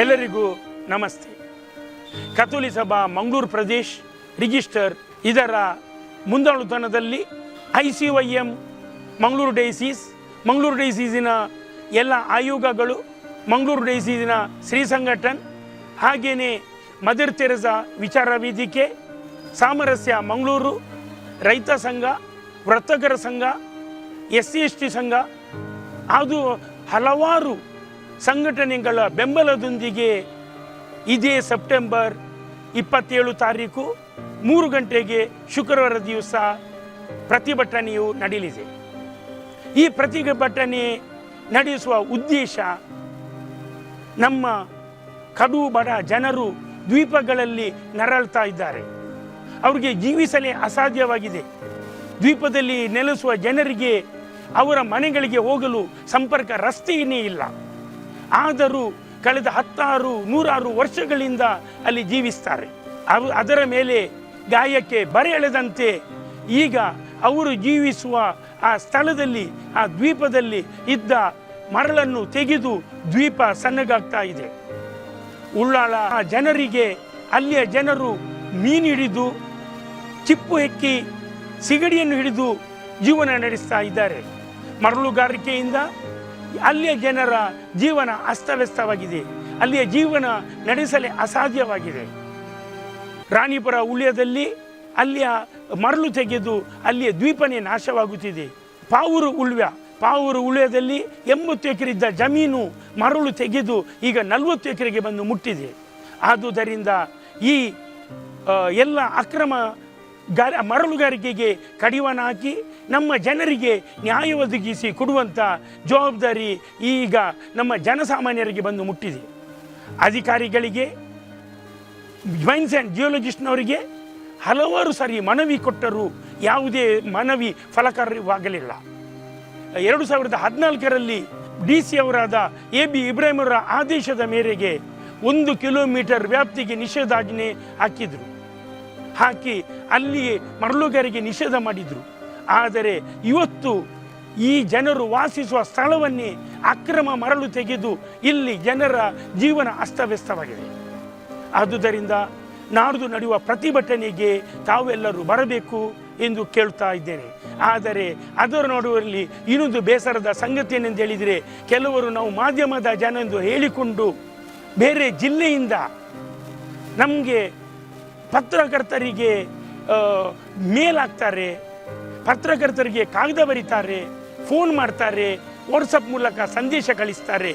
ಎಲ್ಲರಿಗೂ ನಮಸ್ತೆ. ಕತೋಲಿ ಸಭಾ ಮಂಗಳೂರು ಪ್ರದೇಶ್ ರಿಜಿಸ್ಟರ್ ಇದರ ಮುಂದಾಳುತನದಲ್ಲಿ I C Y M, Mangaluru diocese, Mangaluru ಡೈಸೀಸಿನ ಎಲ್ಲ ಆಯೋಗಗಳು, ಮಂಗಳೂರು ಡೈಸೀಸಿನ ಶ್ರೀ ಸಂಘಟನ್ ಹಾಗೆಯೇ ಮದರ್ ತೆರೆಸಾ ವಿಚಾರ ವೇದಿಕೆ, ಸಾಮರಸ್ಯ ಮಂಗಳೂರು, ರೈತ ಸಂಘ, ವರ್ತಕರ ಸಂಘ, ಎಸ್ ಸಿ ಎಸ್ ಟಿ ಸಂಘ ಅದು ಹಲವಾರು ಸಂಘಟನೆಗಳ ಬೆಂಬಲದೊಂದಿಗೆ ಇದೇ ಸೆಪ್ಟೆಂಬರ್ ಇಪ್ಪತ್ತೇಳು ತಾರೀಕು ಮೂರು ಗಂಟೆಗೆ ಶುಕ್ರವಾರ ದಿವಸ ಪ್ರತಿಭಟನೆಯು ನಡೆಯಲಿದೆ ಈ ಪ್ರತಿಭಟನೆ ನಡೆಸುವ ಉದ್ದೇಶ ನಮ್ಮ ಕಡು ಬಡ ಜನರು ದ್ವೀಪಗಳಲ್ಲಿ ನರಳ್ತಾ ಇದ್ದಾರೆ. ಅವರಿಗೆ ಜೀವಿಸಲೇ ಅಸಾಧ್ಯವಾಗಿದೆ. ದ್ವೀಪದಲ್ಲಿ ನೆಲೆಸುವ ಜನರಿಗೆ ಅವರ ಮನೆಗಳಿಗೆ ಹೋಗಲು ಸಂಪರ್ಕ ರಸ್ತೆಯೇ ಇಲ್ಲ. ಆದರೂ ಕಳೆದ ಹತ್ತಾರು, ನೂರಾರು ವರ್ಷಗಳಿಂದ ಅಲ್ಲಿ ಜೀವಿಸ್ತಾರೆ. ಅವು ಅದರ ಮೇಲೆ ಗಾಯಕ್ಕೆ ಬರೆ ಎಳೆದಂತೆ ಈಗ ಅವರು ಜೀವಿಸುವ ಆ ಸ್ಥಳದಲ್ಲಿ, ಆ ದ್ವೀಪದಲ್ಲಿ ಇದ್ದ ಮರಳನ್ನು ತೆಗೆದು ದ್ವೀಪ ಸಣ್ಣಗಾಗ್ತಾ ಇದೆ. ಉಳ್ಳಾಳ ಜನರಿಗೆ, ಅಲ್ಲಿಯ ಜನರು ಮೀನು ಹಿಡಿದು, ಚಿಪ್ಪು ಹೆಕ್ಕಿ, ಸಿಗಡಿಯನ್ನು ಹಿಡಿದು ಜೀವನ ನಡೆಸ್ತಾ ಇದ್ದಾರೆ. ಮರಳುಗಾರಿಕೆಯಿಂದ ಅಲ್ಲಿಯ ಜನರ ಜೀವನ ಅಸ್ತವ್ಯಸ್ತವಾಗಿದೆ. ಅಲ್ಲಿಯ ಜೀವನ ನಡೆಸಲೇ ಅಸಾಧ್ಯವಾಗಿದೆ. ರಾಣಿಪುರ ಉಳ್ಯದಲ್ಲಿ ಅಲ್ಲಿಯ ಮರಳು ತೆಗೆದು ಅಲ್ಲಿಯ ದ್ವೀಪನೇ ನಾಶವಾಗುತ್ತಿದೆ. ಪಾವೂರು ಉಳ್ವ್ಯ, ಪಾವೂರು ಉಳ್ಯದಲ್ಲಿ ಎಂಬತ್ತು ಎಕರೆ ಇದ್ದ ಜಮೀನು ಮರಳು ತೆಗೆದು ಈಗ ನಲವತ್ತು ಎಕರೆಗೆ ಬಂದು ಮುಟ್ಟಿದೆ. ಆದುದರಿಂದ ಈ ಎಲ್ಲ ಅಕ್ರಮ ಗಾರ ಮರಳುಗಾರಿಕೆಗೆ ಕಡಿವಾಣ ಹಾಕಿ ನಮ್ಮ ಜನರಿಗೆ ನ್ಯಾಯ ಒದಗಿಸಿ ಕೊಡುವಂಥ ಜವಾಬ್ದಾರಿ ಈಗ ನಮ್ಮ ಜನಸಾಮಾನ್ಯರಿಗೆ ಬಂದು ಮುಟ್ಟಿದೆ. ಅಧಿಕಾರಿಗಳಿಗೆ ಮೈನ್ಸ್ ಆ್ಯಂಡ್ ಜಿಯೋಲಜಿಸ್ಟ್ನವರಿಗೆ ಹಲವಾರು ಸಾರಿ ಮನವಿ ಕೊಟ್ಟರೂ ಯಾವುದೇ ಮನವಿ ಫಲಕಾರವಾಗಲಿಲ್ಲ. ಎರಡು ಸಾವಿರದ ಹದಿನಾಲ್ಕರಲ್ಲಿ ಡಿ ಸಿ ಅವರಾದ ಎ ಬಿ ಇಬ್ರಾಹಿಂ ಅವರ ಆದೇಶದ ಮೇರೆಗೆ ಒಂದು ಕಿಲೋಮೀಟರ್ ವ್ಯಾಪ್ತಿಗೆ ನಿಷೇಧಾಜ್ಞೆ ಹಾಕಿದರು. ಹಾಕಿ ಅಲ್ಲಿಯೇ ಮರಳುಗಾರಿಗೆ ನಿಷೇಧ ಮಾಡಿದರು. ಆದರೆ ಇವತ್ತು ಈ ಜನರು ವಾಸಿಸುವ ಸ್ಥಳವನ್ನೇ ಅಕ್ರಮ ಮರಳು ತೆಗೆದು ಇಲ್ಲಿ ಜನರ ಜೀವನ ಅಸ್ತವ್ಯಸ್ತವಾಗಿದೆ. ಆದುದರಿಂದ ನಾಡ್ದು ನಡೆಯುವ ಪ್ರತಿಭಟನೆಗೆ ತಾವೆಲ್ಲರೂ ಬರಬೇಕು ಎಂದು ಕೇಳ್ತಾ ಇದ್ದೇನೆ. ಆದರೆ ಅದರ ನಡುವಲ್ಲಿ ಇನ್ನೊಂದು ಬೇಸರದ ಸಂಗತಿ ಏನೆಂದು ಹೇಳಿದರೆ ಕೆಲವರು ನಾವು ಮಾಧ್ಯಮದ ಜನ ಎಂದು ಹೇಳಿಕೊಂಡು ಬೇರೆ ಜಿಲ್ಲೆಯಿಂದ ನಮಗೆ ಪತ್ರಕರ್ತರಿಗೆ ಆ, ಮೇಲ್ ಹಾಕ್ತಾರೆ ಪತ್ರಕರ್ತರಿಗೆ ಕಾಗದ ಬರೀತಾರೆ ಫೋನ್ ಮಾಡ್ತಾರೆ ವಾಟ್ಸಪ್ ಮೂಲಕ ಸಂದೇಶ ಕಳಿಸ್ತಾರೆ.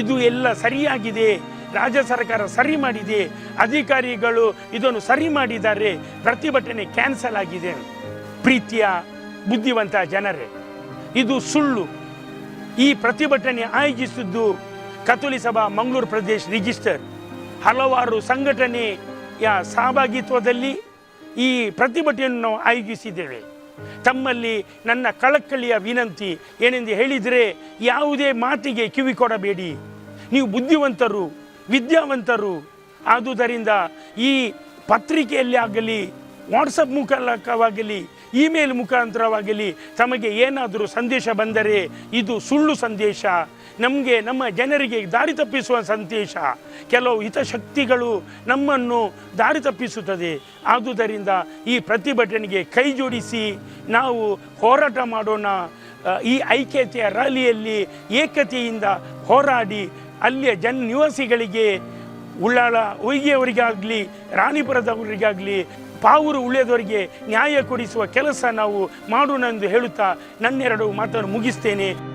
ಇದು ಎಲ್ಲ ಸರಿಯಾಗಿದೆ, ರಾಜ್ಯ ಸರ್ಕಾರ ಸರಿ ಮಾಡಿದೆ, ಅಧಿಕಾರಿಗಳು ಇದನ್ನು ಸರಿ ಮಾಡಿದ್ದಾರೆ, ಪ್ರತಿಭಟನೆ ಕ್ಯಾನ್ಸಲ್ ಆಗಿದೆ. ಪ್ರೀತಿಯ, ಬುದ್ಧಿವಂತ ಜನರೇ, ಇದು ಸುಳ್ಳು. ಈ ಪ್ರತಿಭಟನೆ ಆಯೋಜಿಸಿದ್ದು ಕತೋಲಿ ಸಭಾ ಮಂಗಳೂರು ಪ್ರದೇಶ್ ರಿಜಿಸ್ಟರ್ ಹಲವಾರು ಸಂಘಟನೆಯ ಸಹಭಾಗಿತ್ವದಲ್ಲಿ ಈ ಪ್ರತಿಭಟನೆಯನ್ನು ಆಯೋಜಿಸಿದ್ದೇವೆ. ತಮ್ಮಲ್ಲಿ ನನ್ನ ಕಳಕಳಿಯ ವಿನಂತಿ ಏನೆಂದು ಹೇಳಿದರೆ ಯಾವುದೇ ಮಾತಿಗೆ ಕಿವಿ ಕೊಡಬೇಡಿ. ನೀವು ಬುದ್ಧಿವಂತರು, ವಿದ್ಯಾವಂತರು. ಆದುದರಿಂದ ಈ ಪತ್ರಿಕೆಯಲ್ಲಿ ಆಗಲಿ ವಾಟ್ಸಪ್ ಮುಖಾಂತರವಾಗಲಿ ಇಮೇಲ್ ಮುಖಾಂತರವಾಗಲಿ ತಮಗೆ ಏನಾದರೂ ಸಂದೇಶ ಬಂದರೆ ಇದು ಸುಳ್ಳು ಸಂದೇಶ. ನಮಗೆ ನಮ್ಮ ಜನರಿಗೆ ದಾರಿ ತಪ್ಪಿಸುವ ಸಂದೇಶ. ಕೆಲವು ಹಿತಶಕ್ತಿಗಳು ನಮ್ಮನ್ನು ದಾರಿ ತಪ್ಪಿಸುತ್ತದೆ. ಆದುದರಿಂದ ಈ ಪ್ರತಿಭಟನೆಗೆ ಕೈ ಜೋಡಿಸಿ ನಾವು ಹೋರಾಟ ಮಾಡೋಣ. ಈ ಐಕ್ಯತೆಯ ರ್ಯಾಲಿಯಲ್ಲಿ ಏಕತೆಯಿಂದ ಹೋರಾಡಿ ಅಲ್ಲಿಯ ಜನ ನಿವಾಸಿಗಳಿಗೆ ಉಳ್ಳಾಳ ಹೊಯ್ಗೆಯವರಿಗಾಗಲಿ ರಾಣಿಪುರದವರಿಗಾಗಲಿ, ಪಾವೂರು ಉಳಿಯದವರಿಗೆ ನ್ಯಾಯ ಕೊಡಿಸುವ ಕೆಲಸ ನಾವು ಮಾಡೋಣ ಎಂದು ಹೇಳುತ್ತಾ ನನ್ನೆರಡು ಮಾತನ್ನು ಮುಗಿಸ್ತೇನೆ.